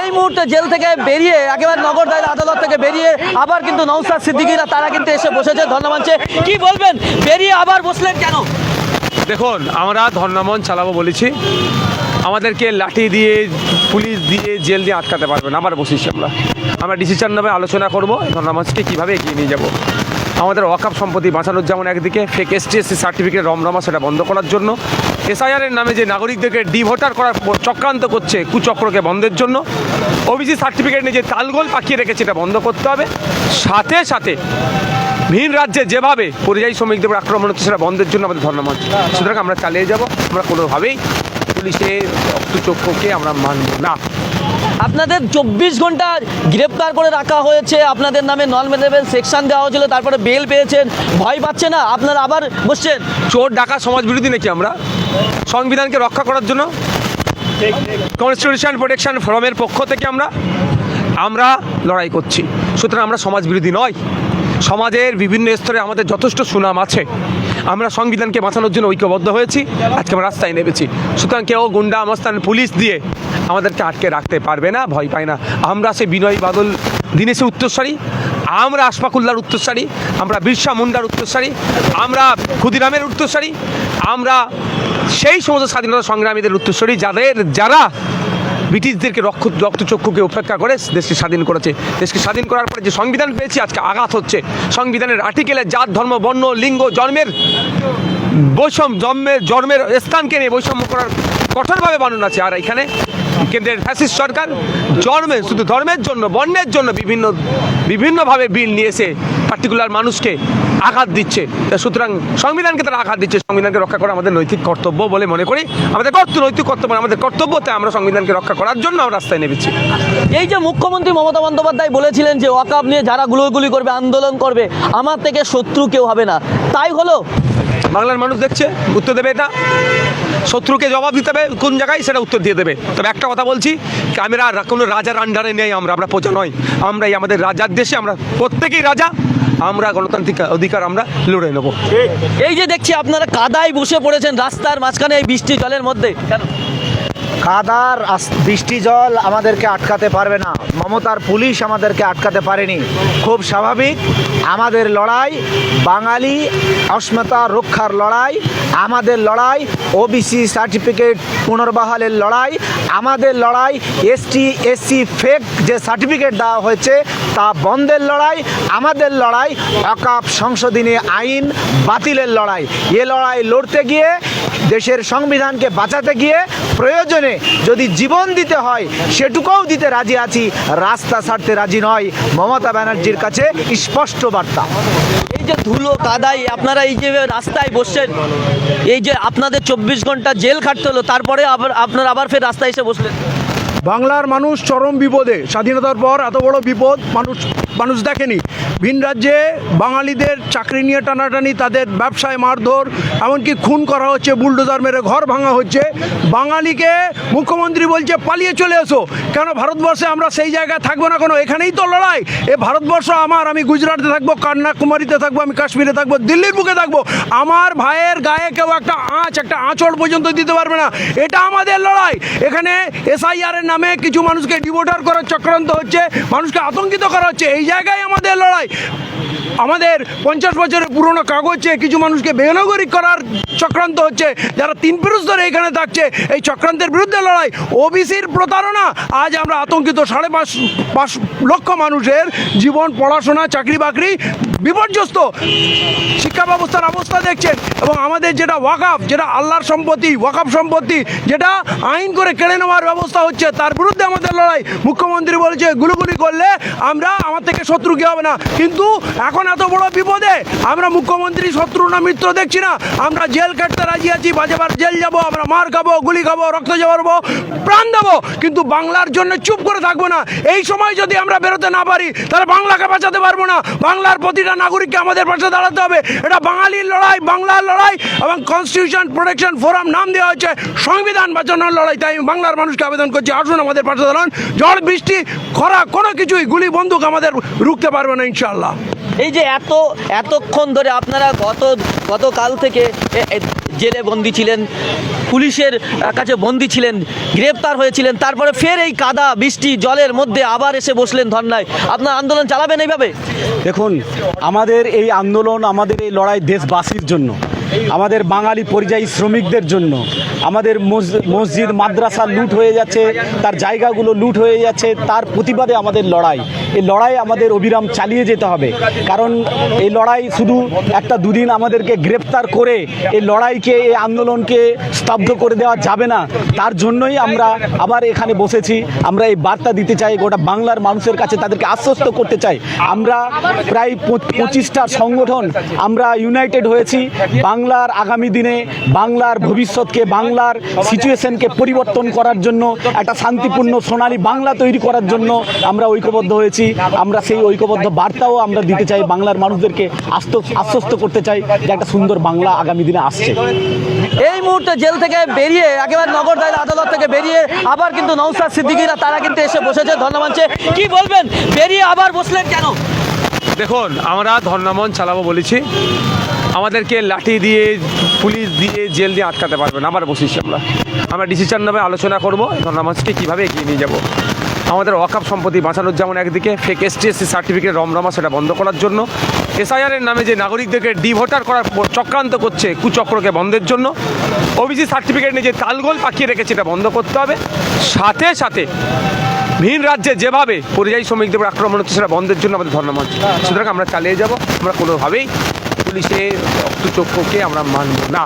এই মুহূর্তে জেল থেকে বেরিয়ে, একেবারে নগর দায়ের আদালত থেকে বেরিয়ে আবার কিন্তু নৌসাদ সিদ্দিকিরা, তারা কিন্তু এসে বসেছে ধন্যবাদছে কি বলবেন? বেরিয়ে আবার বসলেন কেন? দেখুন, আমরা ধর্নামন চালাবো বলেছি। আমাদেরকে লাঠি দিয়ে, পুলিশ দিয়ে জেল দিয়ে আটকাতে পারবে না। আবার বসেছি আমরা। আমরা ডিসিশন নেবে, আলোচনা করব ধর্নামঞ্চকে কীভাবে এগিয়ে নিয়ে যাব। আমাদের ওয়াকাপ সম্পত্তি বাঁচানোর যেমন একদিকে ফেক এসটি এসসি সার্টিফিকেট রমরমা সেটা বন্ধ করার জন্য। এসআইআরের নামে যে নাগরিকদেরকে ডিভোটার করার চক্রান্ত করছে কুচক্রকে বন্ধের জন্য ওবিসি সার্টিফিকেট নিয়ে যে তালগোল পাকিয়ে রেখেছে এটা বন্ধ করতে হবে। সাথে সাথে ভিন রাজ্যে যেভাবে পরিযায়ী শ্রমিকদের উপর আক্রমণ হচ্ছে সেটা বন্ধের জন্য আমাদের ধর্মমঞ্চ সুতরাং আমরা চালিয়ে যাব, আমরা কোনোভাবেই পুলিশের রক্তচক্ষুকে আমরা মানব না। আপনাদের চব্বিশ ঘণ্টা গ্রেপ্তার করে রাখা হয়েছে। আপনাদের নামে নন মেলেবেল সেকশন দেওয়া হয়েছিল, তারপরে বেল পেয়েছেন। ভয় পাচ্ছে না? আপনারা আবার বসছেন? চোর ডাকা সমাজ বিরোধী নাকি আমরা? সংবিধানকে রক্ষা করার জন্য? কনস্টিটিউশন প্রোটেকশন ফোরামের পক্ষ থেকে আমরা আমরা লড়াই করছি। সুতরাং আমরা সমাজ বিরোধী নয় সমাজের বিভিন্ন স্তরে আমাদের যথেষ্ট সুনাম আছে। আমরা সংবিধানকে বাঁচানোর জন্য ঐক্যবদ্ধ হয়েছি, আজকে আমরা রাস্তায় নেমেছি। সুতরাং কেউ গুন্ডা আমস্তান পুলিশ দিয়ে আমাদেরকে আটকে রাখতে পারবে না, ভয় পায় না। আমরা সে বিনয় বাদল দীনেশের উত্তরস্বরী, আমরা আশফাকুল্লার উত্তরস্বরী, আমরা বিরসা মুন্ডার উত্তরস্বরী, আমরা ক্ষুদিরামের উত্তরস্বরী, আমরা সেই সমস্ত স্বাধীনতা সংগ্রামীদের উত্তরস্বরী যাদের, যারা ব্রিটিশদেরকে রক্ষ রক্তচক্ষুকে উপেক্ষা করে দেশকে স্বাধীন করেছে। দেশকে স্বাধীন করার পরে যে সংবিধান পেয়েছি, আজকে আঘাত হচ্ছে। সংবিধানের আর্টিকেলে জাত, ধর্ম, বর্ণ, লিঙ্গ, জন্মের বৈষম্য জন্মের জন্মের স্থানকে নিয়ে বৈষম্য করার কঠোরভাবে বানানো আছে। আর এখানে কেন্দ্রের ফ্যাসিস্ট সরকার জন্মে শুধু ধর্মের জন্য বর্ণের জন্য বিভিন্ন বিভিন্নভাবে বিল নিয়ে এসে পার্টিকুলার মানুষকে আঘাত দিচ্ছে। সুতরাং সংবিধানকে তারা আঘাত দিচ্ছে সংবিধানকে রক্ষা করা আমাদের নৈতিক কর্তব্য বলে মনে করি। আমাদের কর্তব্য নৈতিক কর্তব্য নয়, আমাদের কর্তব্যতে আমরা সংবিধানকে রক্ষা করার জন্য আমরা রাস্তায় নেমেছি। এই যে মুখ্যমন্ত্রী মমতা বন্দ্যোপাধ্যায় বলেছিলেন যে ওয়াকাব নিয়ে যারা গুলোগুলি করবে আন্দোলন করবে আমার থেকে শত্রু কেউ হবে না। তাই হলো? বাংলার মানুষ দেখছে, উত্তর দেবে এটা। শত্রুকে জবাব দিতে হবে কোন জায়গায়, সেটা উত্তর দিয়ে দেবে। তবে একটা কথা বলছি আমরা কোনো রাজার আন্ডারে নেই আমরা আমরা প্রজা নয়। আমরা এই আমাদের রাজার দেশে, আমরা প্রত্যেকেই রাজা। আমরা গণতান্ত্রিক অধিকার আমরা লড়ে নেব। এই যে দেখছি আপনারা কাদায় বসে পড়েছেন রাস্তার মাঝখানে এই বৃষ্টি জলের মধ্যে। কাদার বৃষ্টি জল আমাদেরকে আটকাতে পারবে না। মমতার পুলিশ আমাদেরকে আটকাতে পারেনি। খুব স্বাভাবিক, আমাদের লড়াই, বাঙালি অস্মিতা রক্ষার লড়াই, আমাদের লড়াই ওবিসি সার্টিফিকেট পুনর্বহালের লড়াই, আমাদের লড়াই এসটি এসসি ফেক যে সার্টিফিকেট দেওয়া হয়েছে, তা বন্ধের লড়াই, আমাদের লড়াই, অকাপ সংশোধনী আইন বাতিলের লড়াই। এ লড়াই লড়তে গিয়ে দেশের সংবিধানকে বাঁচাতে গিয়ে প্রয়োজনে যদি জীবন দিতে হয় সেটুকুও দিতে রাজি আছি। রাস্তা ছাড়তে রাজি নয় মমতা ব্যানার্জির কাছে স্পষ্ট বার্তা। এই যে ধুলো কাদাই আপনারা এই যে রাস্তায় বসছেন এই যে আপনাদের চব্বিশ ঘণ্টা জেল খাটতে হলো তারপরে আবার আপনারা আবার ফের রাস্তায় এসে বসলেন। বাংলার মানুষ চরম বিপদে স্বাধীনতার পর এত বড় বিপদ মানুষ মানুষ দেখেনি। ভিন রাজ্যে বাঙালিদের চাকরি নিয়ে টানাটানি, তাদের ব্যবসায় মারধর, এমনকি খুন করা হচ্ছে, বুলডোজার মেরে ঘর ভাঙা হচ্ছে। বাঙালিকে মুখ্যমন্ত্রী বলছে, পালিয়ে চলে এসো। কেন ভারতবর্ষে আমরা সেই জায়গায় থাকব না কোনো? এখানেই তো লড়াই। এ ভারতবর্ষ আমার, আমি গুজরাটে থাকব, কন্যাকুমারীতে থাকব, আমি কাশ্মীরে থাকব, দিল্লির বুকে থাকব। আমার ভাইয়ের গায়ে কেউ একটা আঁচ, একটা আঁচড় পর্যন্ত দিতে পারবে না। এটা আমাদের লড়াই। এখানে এসআইআর এর নামে কিছু মানুষকে ডিভোটার করার চক্রান্ত হচ্ছে, মানুষকে আতঙ্কিত করা হচ্ছে। এই জায়গায় আমাদের লড়াই। আমাদের পঞ্চাশ বছরের পুরনো কাগজে কিছু মানুষকে বেনাগরিক করার চক্রান্ত হচ্ছে, যারা তিন পুরুষ ধরে এখানে থাকছে, এই চক্রান্তের বিরুদ্ধে লড়াই। ওবিসির প্রতারণা, আজ আমরা আতঙ্কিত সাড়ে পাঁচ পাঁচ লক্ষ মানুষের জীবন, পড়াশোনা চাকরি বাকরি বিপর্যস্ত। শিক্ষা ব্যবস্থার অবস্থা দেখছেন এবং আমাদের যেটা ওয়াকাফ, যেটা আল্লাহর সম্পত্তি, ওয়াকাফ সম্পত্তি, যেটা আইন করে কেড়ে নেওয়ার ব্যবস্থা হচ্ছে, তার বিরুদ্ধে আমাদের লড়াই। মুখ্যমন্ত্রী বলেছে, গুলুগুলি করলে আমরা, আমার থেকে শত্রু কি হবে না। কিন্তু এখন এত বড় বিপদে আমরা মুখ্যমন্ত্রী, শত্রু না মিত্র দেখছি না। আমরা জেল কাটতে রাজি আছি, বাজে বার জেল যাব, আমরা মার খাব, গুলি খাব, রক্ত জবাবো প্রাণ দেবো। কিন্তু বাংলার জন্য চুপ করে থাকব না। এই সময় যদি আমরা বেরোতে না পারি, তাহলে বাংলাকে বাঁচাতে পারব না। বাংলার প্রতিটা নাগরিককে আমাদের পাশে দাঁড়াতে হবে। এটা বাঙালির লড়াই, বাংলার লড়াই এবং কনস্টিটিউশন প্রোটেকশন ফোরাম নাম দেওয়া হয়েছে সংবিধান বাঁচানোর লড়াই। তাই বাংলার মানুষকে আবেদন করছি, আসুন আমাদের পাশে দাঁড়ান। ঝড়, বৃষ্টি, খরা, কোনো কিছুই, গুলি, বন্দুক আমাদের রুখতে পারবে না ইনশাল্লাহ এই যে এত, এতক্ষণ ধরে আপনারা গত, গতকাল থেকে জেলে বন্দি ছিলেন, পুলিশের কাছে বন্দি ছিলেন, গ্রেপ্তার হয়েছিলেন, তারপরে ফের এই কাদা, বৃষ্টি, জলের মধ্যে আবার এসে বসলেন ধর্নায়। আপনার আন্দোলন চালাবেন এইভাবে? দেখুন, আমাদের এই আন্দোলন, আমাদের এই লড়াই দেশবাসীর জন্য, আমাদের বাঙালি পরিযায়ী শ্রমিকদের জন্য আমাদের মস- মসজিদ, মাদ্রাসা লুট হয়ে যাচ্ছে, তার জায়গাগুলো লুট হয়ে যাচ্ছে, তার প্রতিবাদে আমাদের লড়াই। এই লড়াই আমাদের অবিরাম চালিয়ে যেতে হবে। কারণ এই লড়াই শুধু একটা দুদিন আমাদেরকে গ্রেপ্তার করে এই লড়াইকে, এই আন্দোলনকে স্তব্ধ করে দেওয়া যাবে না। তার জন্যই আমরা আবার এখানে বসেছি। আমরা এই বার্তা দিতে চাই, গোটা বাংলার মানুষের কাছে তাদেরকে আশ্বস্ত করতে চাই। আমরা প্রায় পঁচ- পঁচিশটা সংগঠন আমরা ইউনাইটেড হয়েছি। বাংলার আগামী দিনে, বাংলার ভবিষ্যৎকে বাংলার সিচুয়েশনকে পরিবর্তন করার জন্য একটা শান্তিপূর্ণ সোনালী বাংলা তৈরি করার জন্য আমরা ঐক্যবদ্ধ হয়েছি। আমরা সেই ঐক্যবদ্ধ বার্তাও আমরা দিতে চাই বাংলার মানুষদেরকে আস্ত আশ্বস্ত করতে চাই যে একটা সুন্দর বাংলা আগামী দিনে আসছে। এই মুহূর্তে জেল থেকে বেরিয়ে একেবারে নগর দায়রা আদালত থেকে বেরিয়ে আবার কিন্তু নৌসাদ সিদ্দিকিরা তারা কিন্তু এসে বসেছে ধন্যবাদ কি বলবেন? বেরিয়ে আবার বসলেন কেন? দেখুন আমরা ধর্নামন চালাবো বলেছি। আমাদেরকে লাঠি দিয়ে, পুলিশ দিয়ে জেল দিয়ে আটকাতে পারবে না। আবার বসেছি আমরা। আমরা ডিসিশন নেবে আলোচনা করব। ধর্নামঞ্চকে কীভাবে এগিয়ে নিয়ে যাব? আমাদের ওয়াকাপ সম্পত্তি বাঁচানোর যেমন একদিকে ফেক এসটি এসসি সার্টিফিকেট রমরমা সেটা বন্ধ করার জন্য। এসআইআরের নামে যে নাগরিকদেরকে ডিভোটার করার চক্রান্ত করছে কুচক্রকে বন্ধের জন্য ওবিসি সার্টিফিকেট নিয়ে যে তালগোল পাকিয়ে রেখেছে এটা বন্ধ করতে হবে। সাথে সাথে ভিন রাজ্যে যেভাবে পরিযায়ী শ্রমিকদের আক্রমণ হচ্ছে সেটা বন্ধের জন্য আমাদের ধর্মমঞ্চ সুতরাং আমরা চালিয়ে যাব। আমরা কোনোভাবেই পুলিশের রক্তচক্ষুকে আমরা মানব না।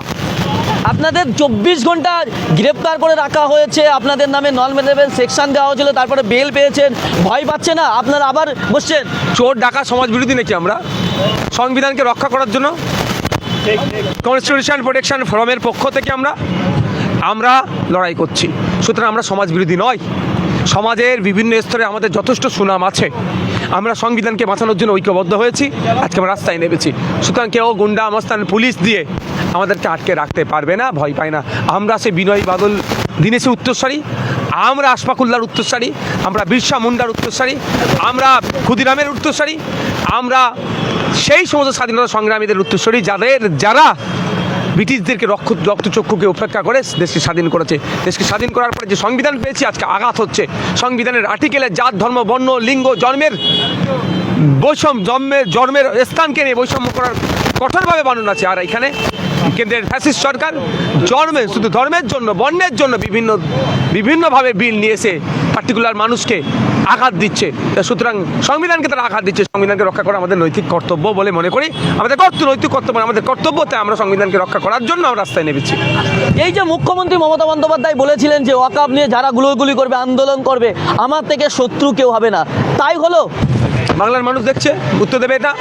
আপনাদের চব্বিশ ঘণ্টা গ্রেপ্তার করে রাখা হয়েছে। আপনাদের নামে নন সেকশন দেওয়া হয়েছিল তারপরে বেল পেয়েছেন। ভয় পাচ্ছে না? আপনারা আবার বসছেন? চোর ডাকা সমাজ বিরোধী নাকি আমরা? সংবিধানকে রক্ষা করার জন্য? কনস্টিটিউশন প্রোটেকশন ফোরামের পক্ষ থেকে আমরা আমরা লড়াই করছি। সুতরাং আমরা সমাজ বিরোধী নয় সমাজের বিভিন্ন স্তরে আমাদের যথেষ্ট সুনাম আছে। আমরা সংবিধানকে বাঁচানোর জন্য ঐক্যবদ্ধ হয়েছি। আজকে আমরা রাস্তায় নেমেছি। সুতরাং কেউ গুন্ডা আমস্তান পুলিশ দিয়ে আমাদেরকে আটকে রাখতে পারবে না, ভয় পায় না। আমরা সে বিনয় বাদল দীনেশের উত্তরস্বরী আমরা আশফাকুল্লার উত্তরস্বরী আমরা বিরসা মুন্ডার উত্তরস্বরী আমরা ক্ষুদিরামের উত্তরস্বরী আমরা সেই সমস্ত স্বাধীনতা সংগ্রামীদের উত্তরস্বরী যাদের, যারা ব্রিটিশদেরকে রক্ষ রক্তচক্ষুকে উপেক্ষা করে দেশকে স্বাধীন করেছে। দেশকে স্বাধীন করার পরে যে সংবিধান পেয়েছি, আজকে আঘাত হচ্ছে। সংবিধানের আর্টিকেলে জাত, ধর্ম, বর্ণ, লিঙ্গ, জন্মের বৈষম্য, জন্মের জন্মের স্থানকে নিয়ে বৈষম্য করার কঠোরভাবে বানানো আছে। আর এখানে কেন্দ্রের ফ্যাসিস্ট সরকার জন্মে শুধু ধর্মের জন্য বর্ণের জন্য বিভিন্ন বিভিন্নভাবে বিল নিয়ে এসে পার্টিকুলার মানুষকে আঘাত দিচ্ছে। তা সুতরাং সংবিধানকে তারা আঘাত দিচ্ছে সংবিধানকে রক্ষা করা আমাদের নৈতিক কর্তব্য বলে মনে করি। আমাদের কর্তব্য নৈতিক কর্তব্য নয়, আমাদের কর্তব্যতে আমরা সংবিধানকে রক্ষা করার জন্য আমরা রাস্তায় নেমেছি। এই যে মুখ্যমন্ত্রী মমতা বন্দ্যোপাধ্যায় বলেছিলেন যে ওয়াকাপ নিয়ে যারা গুলোগুলি করবে আন্দোলন করবে আমার থেকে শত্রু কেউ হবে না। তাই হলো? বাংলার মানুষ দেখছে উত্তর দেবে এটা।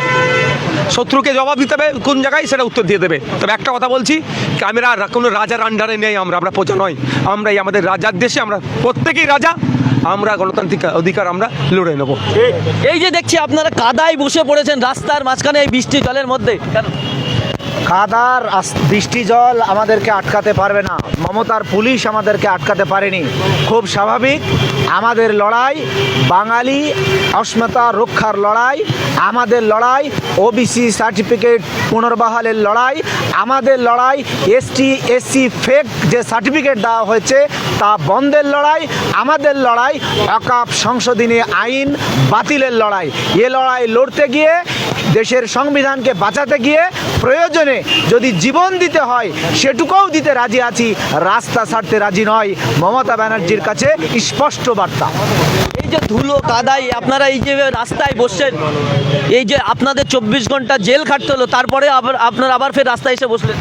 শত্রুকে জবাব দিতে হবে, কোন জায়গায় সেটা উত্তর দিয়ে দেবে। তবে একটা কথা বলছি আমরা কোনো রাজার আন্ডারে নেই আমরা আমরা প্রজা নয়। আমরা এই আমাদের রাজার দেশে, আমরা প্রত্যেকেই রাজা। আমরা গণতান্ত্রিক অধিকার আমরা লড়ে নেব। এই যে দেখছি আপনারা কাদায় বসে পড়েছেন রাস্তার মাঝখানে এই বৃষ্টি জলের মধ্যে। কাদার বৃষ্টি জল আমাদেরকে আটকাতে পারবে না। মমতার পুলিশ আমাদেরকে আটকাতে পারেনি। খুব স্বাভাবিক, আমাদের লড়াই, বাঙালি অস্মিতা রক্ষার লড়াই, আমাদের লড়াই ওবিসি সার্টিফিকেট পুনর্বহালের লড়াই, আমাদের লড়াই এসটি এসসি ফেক যে সার্টিফিকেট দেওয়া হয়েছে, তা বন্ধের লড়াই, আমাদের লড়াই, অকাপ সংশোধনী আইন বাতিলের লড়াই। এ লড়াই লড়তে গিয়ে দেশের সংবিধানকে বাঁচাতে গিয়ে প্রয়োজনে যদি জীবন দিতে হয় সেটুকুও দিতে রাজি আছি। রাস্তা ছাড়তে রাজি নয় মমতা ব্যানার্জির কাছে স্পষ্ট বার্তা। এই যে ধুলো কাদাই আপনারা এই যে রাস্তায় বসছেন এই যে আপনাদের চব্বিশ ঘণ্টা জেল খাটতে হলো তারপরে আবার আপনারা আবার ফের রাস্তায় এসে বসলেন।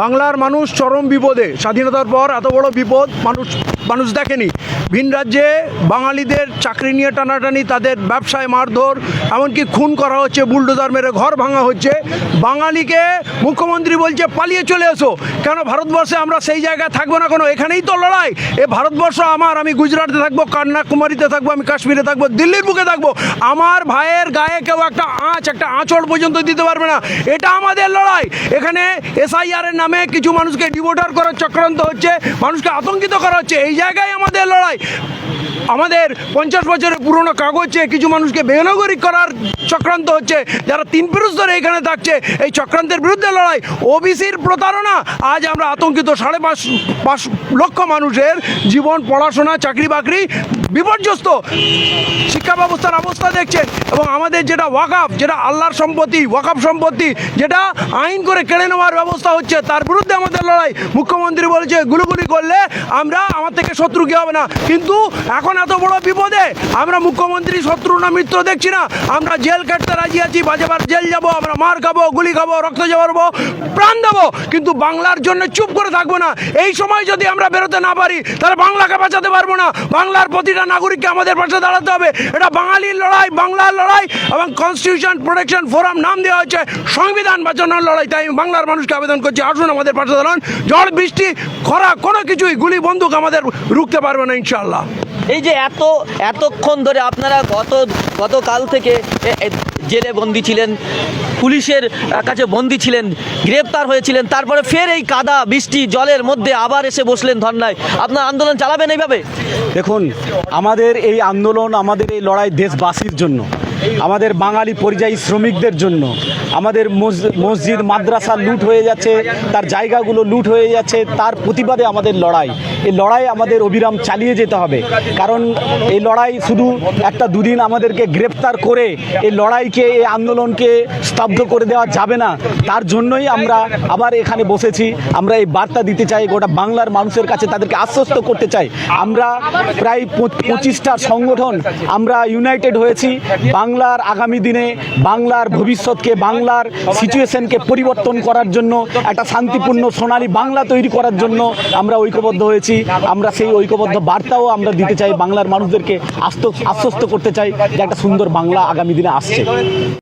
বাংলার মানুষ চরম বিপদে। স্বাধীনতার পর এত বড় বিপদ মানুষ মানুষ দেখেনি। ভিন রাজ্যে বাঙালিদের চাকরি নিয়ে টানাটানি, তাদের ব্যবসায় মারধর, এমনকি খুন করা হচ্ছে, বুলডোজার মেরে ঘর ভাঙা হচ্ছে। বাঙালিকে মুখ্যমন্ত্রী বলছে, পালিয়ে চলে এসো। কেন ভারতবর্ষে আমরা সেই জায়গায় থাকব না কোনো? এখানেই তো লড়াই। এ ভারতবর্ষ আমার, আমি গুজরাটে থাকব, কন্যাকুমারীতে থাকব, আমি কাশ্মীরে থাকব, দিল্লির বুকে থাকব। আমার ভাইয়ের গায়ে কেউ একটা আঁচ, একটা আঁচড় পর্যন্ত দিতে পারবে না। এটা আমাদের লড়াই। এখানে এসআইআর এর নামে কিছু মানুষকে ডিভোটার করার চক্রান্ত হচ্ছে, মানুষকে আতঙ্কিত করা হচ্ছে। এই জায়গায় আমাদের লড়াই। আমাদের পঞ্চাশ বছরের পুরনো কাগজে কিছু মানুষকে বেনাগরিক করার চক্রান্ত হচ্ছে, যারা তিন পুরুষ ধরে এখানে থাকছে, এই চক্রান্তের বিরুদ্ধে লড়াই। ওবিসির প্রতারণা, আজ আমরা আতঙ্কিত সাড়ে পাঁচ পাঁচ লক্ষ মানুষের জীবন, পড়াশোনা, চাকরি বাকরি বিপর্যস্ত। শিক্ষা ব্যবস্থার অবস্থা দেখছেন এবং আমাদের যেটা ওয়াকাফ, যেটা আল্লাহর সম্পত্তি, ওয়াকাফ সম্পত্তি, যেটা আইন করে কেড়ে নেওয়ার ব্যবস্থা হচ্ছে, তার বিরুদ্ধে আমাদের লড়াই। মুখ্যমন্ত্রী বলেছে গুলিগুলি করলে আমরা, আমার থেকে শত্রু কি হবে না। কিন্তু এখন এত বড় বিপদে আমরা মুখ্যমন্ত্রী শত্রু না মিত্র দেখছি না। আমরা জেল কাটতে রাজি আছি, বাজে বার জেল যাব, আমরা মার খাব, গুলি খাব, রক্ত যাব প্রাণ দেবো, কিন্তু বাংলার জন্য চুপ করে থাকব না। এই সময় যদি আমরা বেরোতে না পারি, তাহলে বাংলাকে বাঁচাতে পারব না। বাংলার প্রতিটা নাগরিককে আমাদের পাশে দাঁড়াতে হবে। এটা বাঙালির লড়াই, বাংলার লড়াই এবং কনস্টিটিউশন প্রোটেকশন ফোরাম নাম দেওয়া হচ্ছে সংবিধান বাঁচানোর লড়াই। তাই বাংলার মানুষকে আবেদন করছি, আসুন আমাদের পাশে দাঁড়ান। ঝড়, বৃষ্টি, খরা, কোনো কিছুই, গুলি, বন্দুক আমাদের রুখতে পারবে না ইনশাল্লাহ এই যে এত এতক্ষণ ধরে আপনারা গত গতকাল থেকে জেলে বন্দি ছিলেন পুলিশের কাছে বন্দি ছিলেন গ্রেপ্তার হয়েছিলেন তারপরে ফের এই কাদা বৃষ্টি জলের মধ্যে আবার এসে বসলেন ধর্নায়। আপনার আন্দোলন চালাবেন এইভাবে? দেখুন আমাদের এই আন্দোলন আমাদের এই লড়াই দেশবাসীর জন্য আমাদের বাঙালি পরিযায়ী শ্রমিকদের জন্য আমাদের মসজিদ মাদ্রাসা লুট হয়ে যাচ্ছে তার জায়গাগুলো লুট হয়ে যাচ্ছে তার প্রতিবাদে আমাদের লড়াই। এই লড়াই আমাদের অবিরাম চালিয়ে যেতে হবে। কারণ এই লড়াই শুধু একটা দুদিন আমাদেরকে গ্রেপ্তার করে এই লড়াইকে এই আন্দোলনকে স্তব্ধ করে দেওয়া যাবে না। তার জন্যই আমরা আবার এখানে বসেছি। আমরা এই বার্তা দিতে চাই, গোটা বাংলার মানুষের কাছে তাদেরকে আশ্বস্ত করতে চাই। আমরা প্রায় পঁচ- পঁচিশটা সংগঠন আমরা ইউনাইটেড হয়েছি। বাংলার আগামী দিনে, বাংলার ভবিষ্যৎকে, বাংলার সিচুয়েশনকে পরিবর্তন করার জন্য, একটা শান্তিপূর্ণ সোনালী বাংলা তৈরি করার জন্য আমরা ঐক্যবদ্ধ হয়েছি। আমরা সেই ঐক্যবদ্ধ বার্তাও আমরা দিতে চাই। বাংলার মানুষদেরকে আস্ত আশ্বস্ত করতে চাই যে একটা সুন্দর বাংলা আগামী দিনে আসছে।